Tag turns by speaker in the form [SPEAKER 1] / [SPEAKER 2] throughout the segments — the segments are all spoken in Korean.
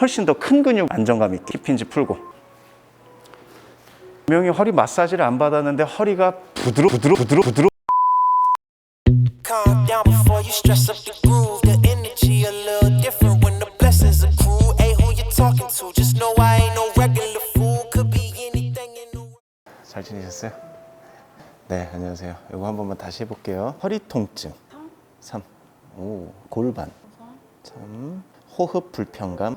[SPEAKER 1] 훨씬 더 큰 근육 안정감 있게 힙힌지 풀고 분명히 허리 마사지를 안 받았는데 허리가 부드러 부드러 부드러 부드러
[SPEAKER 2] Calm down before you stress up the groove. The energy a little different when the blessings accrue. Hey, who you talking to? Just know I ain't no regular fool. Could be anything in the world.
[SPEAKER 1] 잘 지내셨어요? 네, 안녕하세요. 이거 한 번만 다시 해볼게요. 허리 통증. 3. 오, 골반. 3. 호흡 불편감.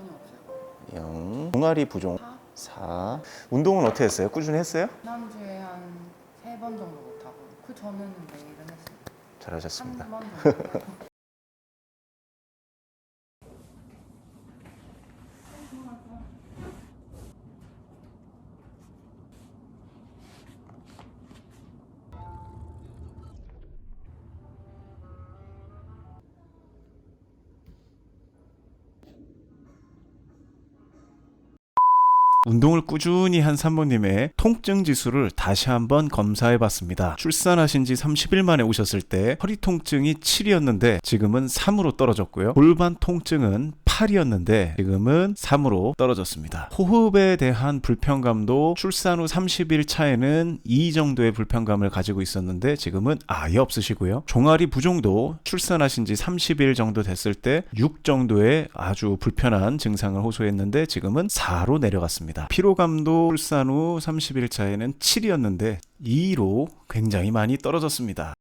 [SPEAKER 1] 0. 종아리 부종. 4. 운동은 어떻게 했어요? 꾸준히 했어요?
[SPEAKER 3] 지난주에 한 세 번 정도 못하고 그 전에는 매일은 했어요.
[SPEAKER 1] 잘하셨습니다.
[SPEAKER 3] 한번 정도.
[SPEAKER 4] 운동을 꾸준히 한 산모님의 통증 지수를 다시 한번 검사해 봤습니다. 출산하신 지 30일 만에 오셨을 때 허리 통증이 7이었는데 지금은 3으로 떨어졌고요. 골반 통증은 8이었는데 지금은 3으로 떨어졌습니다. 호흡에 대한 불편감도 출산 후 30일 차에는 2 정도의 불편감을 가지고 있었는데 지금은 아예 없으시고요. 종아리 부종도 출산하신 지 30일 정도 됐을 때 6 정도의 아주 불편한 증상을 호소했는데 지금은 4로 내려갔습니다. 피로감도 출산 후 30일 차에는 7이었는데 2로 굉장히 많이 떨어졌습니다.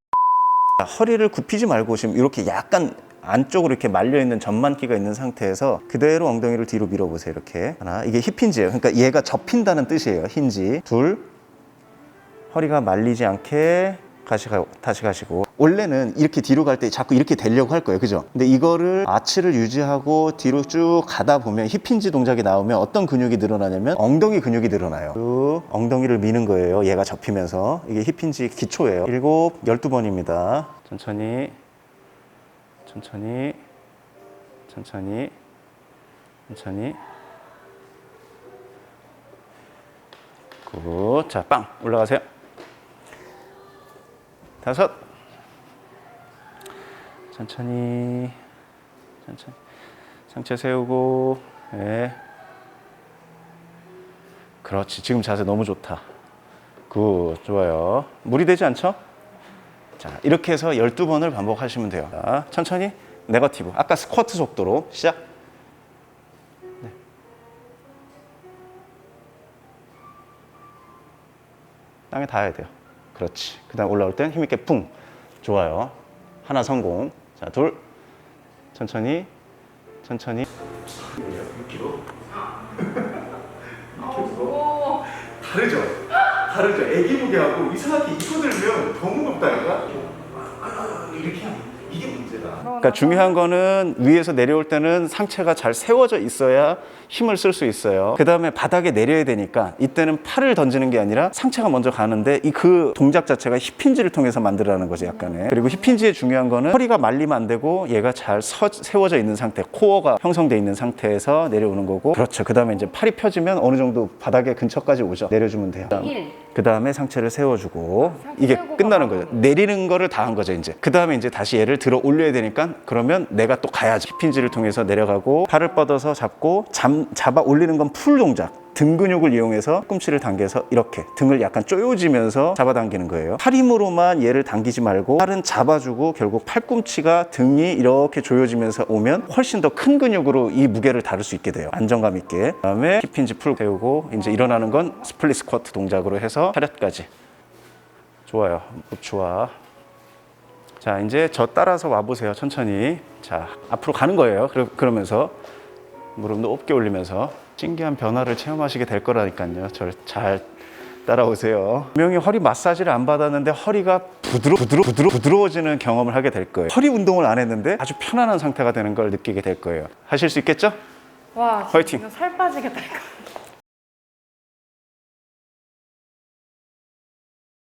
[SPEAKER 1] 허리를 굽히지 말고 지금 이렇게 약간 안쪽으로 이렇게 말려 있는 전만기가 있는 상태에서 그대로 엉덩이를 뒤로 밀어보세요. 이렇게 하나 이게 힙힌지예요. 그러니까 얘가 접힌다는 뜻이에요. 힌지 둘 허리가 말리지 않게 다시 가 다시 가시고 원래는 이렇게 뒤로 갈 때 자꾸 이렇게 되려고 할 거예요. 그죠? 근데 이거를 아치를 유지하고 뒤로 쭉 가다 보면 힙힌지 동작이 나오면 어떤 근육이 늘어나냐면 엉덩이 근육이 늘어나요. 쭉 엉덩이를 미는 거예요. 얘가 접히면서 이게 힙힌지 기초예요. 일곱 열두 번입니다. 천천히 천천히 천천히 천천히 굿. 자, 빵 올라가세요. 다섯. 천천히, 천천히. 상체 세우고, 네. 그렇지. 지금 자세 너무 좋다. 굿. 좋아요. 무리 되지 않죠? 자, 이렇게 해서 12번을 반복하시면 돼요. 자, 천천히. 네거티브. 아까 스쿼트 속도로 시작. 네. 땅에 닿아야 돼요. 그렇지. 그 다음 올라올 땐 힘있게 쿵. 좋아요. 하나 성공. 자, 둘. 천천히. 천천히. 다르죠? 다르죠? 애기 무게하고 이상하게 이거 들면 더 무겁다니까? 이렇게 하면 이게 문제다. 그러니까 중요한 거는 위에서 내려올 때는 상체가 잘 세워져 있어야 힘을 쓸 수 있어요. 그 다음에 바닥에 내려야 되니까 이때는 팔을 던지는 게 아니라 상체가 먼저 가는데 이 그 동작 자체가 힙힌지를 통해서 만들어가는 거지 약간의. 그리고 힙힌지의 중요한 거는 허리가 말리면 안 되고 얘가 잘 서- 세워져 있는 상태, 코어가 형성돼 있는 상태에서 내려오는 거고. 그렇죠. 그 다음에 이제 팔이 펴지면 어느 정도 바닥에 근처까지 오죠. 내려주면 돼요. 그 다음에 상체를 세워주고 이게 끝나는 거죠. 내리는 거를 다 한 거죠 이제. 그 다음에 이제 다시 얘를 들어 올려야 되니까 그러면 내가 또 가야지. 힙힌지를 통해서 내려가고 팔을 뻗어서 잡고 잠, 잡아 올리는 건 풀 동작. 등 근육을 이용해서 꿈치를 당겨서 이렇게 등을 약간 쪼여지면서 잡아당기는 거예요. 팔 힘으로만 얘를 당기지 말고 팔은 잡아주고 결국 팔꿈치가 등이 이렇게 조여지면서 오면 훨씬 더 큰 근육으로 이 무게를 다룰 수 있게 돼요. 안정감 있게. 그다음에 힙힌지 풀 세우고 이제 일어나는 건 스플릿 스쿼트 동작으로 해서 차렷까지. 좋아요. 좋아. 자, 이제 저 따라서 와보세요. 천천히. 자, 앞으로 가는 거예요. 그러, 그러면서 무릎 높게 올리면서 신기한 변화를 체험하시게 될 거라니까요. 저를 잘 따라오세요. 분명히 허리 마사지를 안 받았는데 허리가 부드러 부드러 부드러 부드러워지는 경험을 하게 될 거예요. 허리 운동을 안 했는데 아주 편안한 상태가 되는 걸 느끼게 될 거예요. 하실 수 있겠죠?
[SPEAKER 3] 와,
[SPEAKER 1] 화이팅!
[SPEAKER 3] 살 빠지겠다 이거.